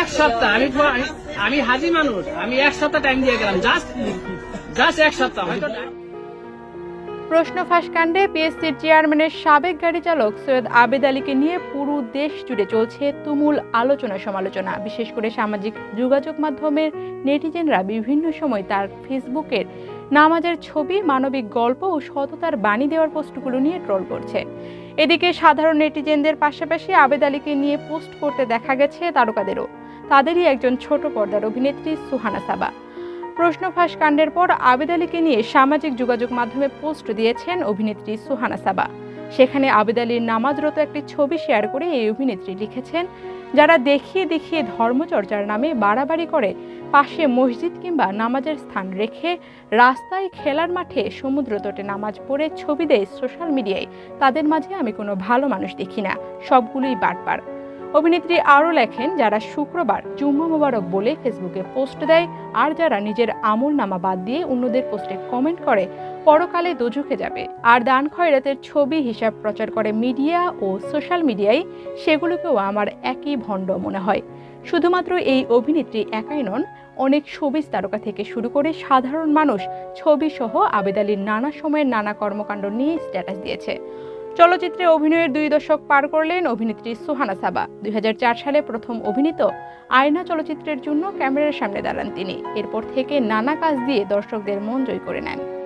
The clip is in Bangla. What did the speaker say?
এক সপ্তাহ, আমি আমি- হাজি মানুষ, আমি এক সপ্তাহ টাইম দিয়ে গেলাম জাস্ট জাস্ট এক সপ্তাহ, হয়তো প্রশ্ন ফাঁস কাণ্ডে পিএসসির চেয়ারম্যানের সাবেক গাড়ি চালক সৈয়দ আবেদ আলীকে নিয়ে পুরো দেশ জুড়ে চলছে তুমুল আলোচনা সমালোচনা। বিশেষ করে সামাজিক যোগাযোগ মাধ্যমের নেটিজেনরা বিভিন্ন সময় তার ফেসবুকের নামাজের ছবি, মানবিক গল্প ও সততার বাণী দেওয়ার পোস্টগুলো নিয়ে ট্রোল করছে। এদিকে সাধারণ নেটিজেনদের পাশাপাশি আবেদ আলীকে নিয়ে পোস্ট করতে দেখা গেছে তারকাদেরও। তাদেরই একজন ছোট পর্দার অভিনেত্রী সুহানা সাবা। প্রশ্ন ফাঁস কাণ্ডের পর আবেদ আলীকে নিয়ে সামাজিক যোগাযোগ মাধ্যমে পোস্ট দিয়েছেন অভিনেত্রী সুহানা সাবা। সেখানে আবেদ আলীর নামাজরত একটি ছবি শেয়ার করে এই অভিনেত্রী লিখেছেন, যারা দেখিয়ে দেখিয়ে ধর্মচর্চার নামে বাড়াবাড়ি করে, পাশে মসজিদ কিংবা নামাজের স্থান রেখে রাস্তায় খেলার মাঠে সমুদ্র তটে নামাজ পড়ে ছবি দেয় সোশ্যাল মিডিয়ায়, তাদের মাঝে আমি কোনো ভালো মানুষ দেখি না। সবগুলোই বাটপার। অভিনেত্রী আরও লেখেন, যারা শুক্রবার জুম্মা মোবারক বলে ফেসবুকে পোস্ট দেয় আর যারা নিজের আমল নামা বাদ দিয়ে অন্যদের পোস্টে কমেন্ট করে, পরকালে দোজখে যাবে। আর দান খয়রাতের ছবি হিসাব প্রচার করে মিডিয়া ও সোশ্যাল মিডিয়ায়, সেগুলোকেও আমার একই ভণ্ড মনে হয়। শুধুমাত্র এই অভিনেত্রী একাই নন, অনেক ছবিজ তারকা থেকে শুরু করে সাধারণ মানুষ ছবি সহ আবেদ আলীর নানা সময়ের নানা কর্মকাণ্ড নিয়ে স্ট্যাটাস দিয়েছে। চলচ্চিত্রে অভিনয়ের দুই দশক পার করলেন অভিনেত্রী সুহানা সাবা। দুই হাজার চার সালে প্রথম অভিনীত আয়না চলচ্চিত্রের জন্য ক্যামেরার সামনে দাঁড়ান তিনি। এরপর থেকে নানা কাজ দিয়ে দর্শকদের মন জয় করে নেন।